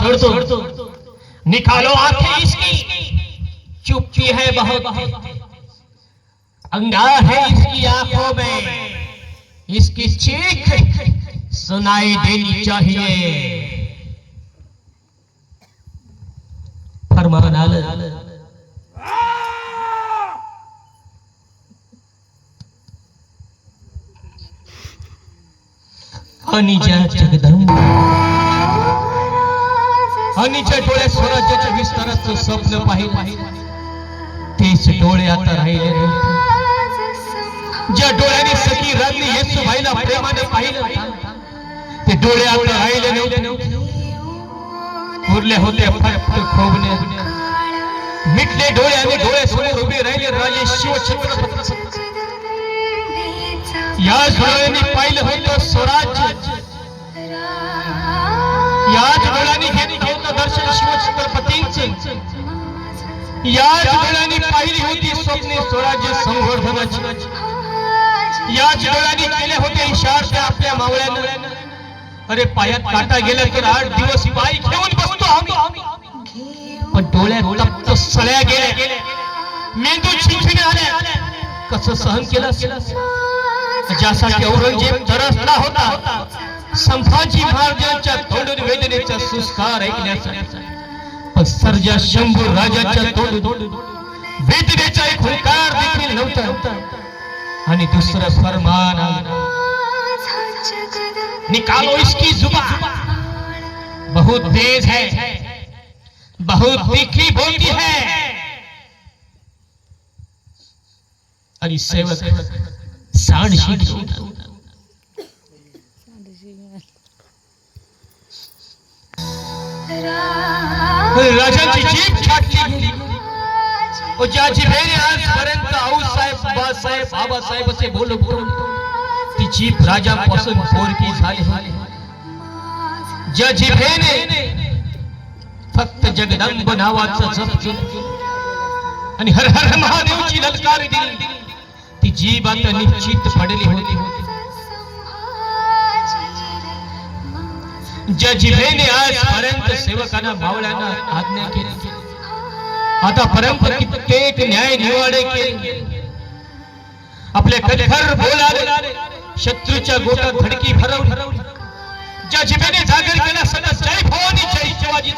छोड़ दो। निकालो आँखें इसकी। चुपती है बहुत। अंगार है इसकी आँखों में। इसकी चीख सुनाई देनी चाहिए। फरमान अनिजा जगदंब अनिच्या डोळ्यात स्वराज्याच्या विस्ताराचं स्वप्न पाहिलं. तेच डोळे आता राहिले. ज्या डोळ्याने सखी रात्री येसू भाईला प्रेमाने पाहिलं. ते डोळे आता राहिले नव्हते. उरले होते फक्त खोबणे मिटले डोळे आणि डोळे समोर उभे राहिले राजे शिवछत्रपती याच डोळ्यांनी पाहिलं होतं स्वराज्य. याच डोळ्यांनी घेतलं शिवछत्रपतींचे. याच डोळ्यांनी पाहिली होती स्वप्ने स्वराज्य संवर्धनाची. याच डोळ्यांनी केले होते इशार आपल्या मावळ्यानं. अरे पायात काटा गेला तर आठ दिवस पाय घेऊन बसतो आम्ही. पण डोळ्यात तप्त सळ्या गेल्या. मेंदू चिंचणे आल्या. कसं सहन केलं? ज्यासाठी औरंगजेब तरसला होता. संभाजी महाराजांच्या तोंडून वेदनेचा सुस्कार ऐकण्यासाठी. सर्जा शंभू राजाच्या वेदनेचा एक हुंकार देखील नव्हता. आणि दुसरं फरमान. निकालो इसकी जुबान बहुत तेज है. बहुत तीखी बोलती है. आणि सेवक सांडशी घेऊन राजाची जीभ छाटली गेली व ज्या जिभेने आजपर्यंत आऊसाहेब बासाहेब बाबासाहेब असे बोल बोलून ती जीभ राजापासून पोरकी झाली ज्या जिभेने फक्त जगदंब नावाचा जप आणि हर हर महादेवची ललकार दिली ती जीभ आता निश्चित पडली होती। ज्या जिभेने आजपर्यंत सेवकांना मावळ्यांना आज्ञा केली. आता आतापर्यंत कित्येक न्याय निवाडे केले. आपले कधीभर बोलाले शत्रूच्या गोटात धडकी भरवली. ज्या जिभेने जागर केला सदा जय भवानी जय शिवाजी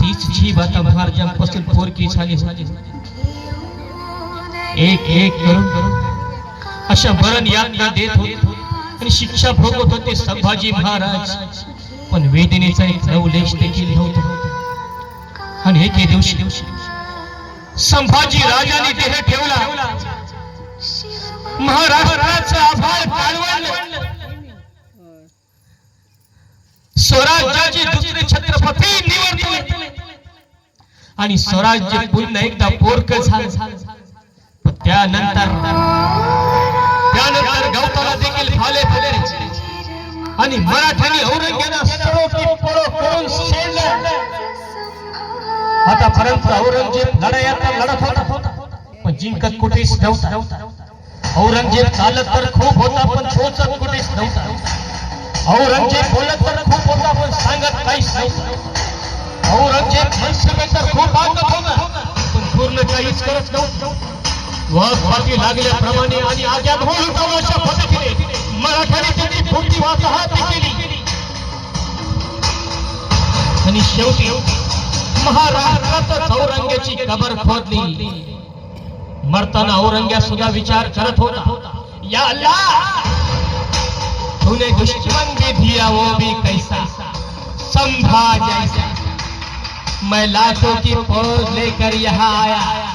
तीच जीव आता महाराजांपासून पोरकी झाली एक एक करून अशा मरण यातना देत होते. आणि शिक्षा भोगत होते संभाजी महाराज. पण वेदनेचा एक नवलेश देखील नव्हता आणि एके दिवशी संभाजी राजाने देह ठेवला. महाराष्ट्राचा आभार काळवळलं स्वराज्याची दुसरे छत्रपती निवडले. आणि स्वराज्य पुन्हा एकदा पोरक झालं. पण त्यानंतर त्यानंतर गवताला देखील फाले फाले आणि मराठ्यांनी औरंगजेबाला सडो पळो करून शेणलं आतापर्यंत औरंगजेब लढायात लढत होता. पण जिंकत कुठेच नव्हता. औरंगजेब चालत तर खूप होता पण सोचत कुठेच नव्हता. औरंगजेब बोलत तर खूप होता पण सांगत काहीच नव्हता. औरंगजेब मनसुबे तर खूप आणत होता. पण पूर्ण काहीच करत नव्हता. वाघ पाठी लागल्याप्रमाणे आणि आज्ञा म्हणून तमाशा पद्धतीने मराठ्याने त्याची केली. आणि शेवटी महाराष्ट्रातच औरंग्याची कबर खोदली मरताना औरंग्या सुद्धा विचार करत होता. या अल्लाह तूने दुश्मन भी दिया वो भी कैसा? संभा जैसा मैं लाखों की फौज लेकर यहाँ आया।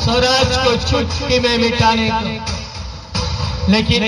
स्वराज को चुटकी में मिटाने को। लेकिन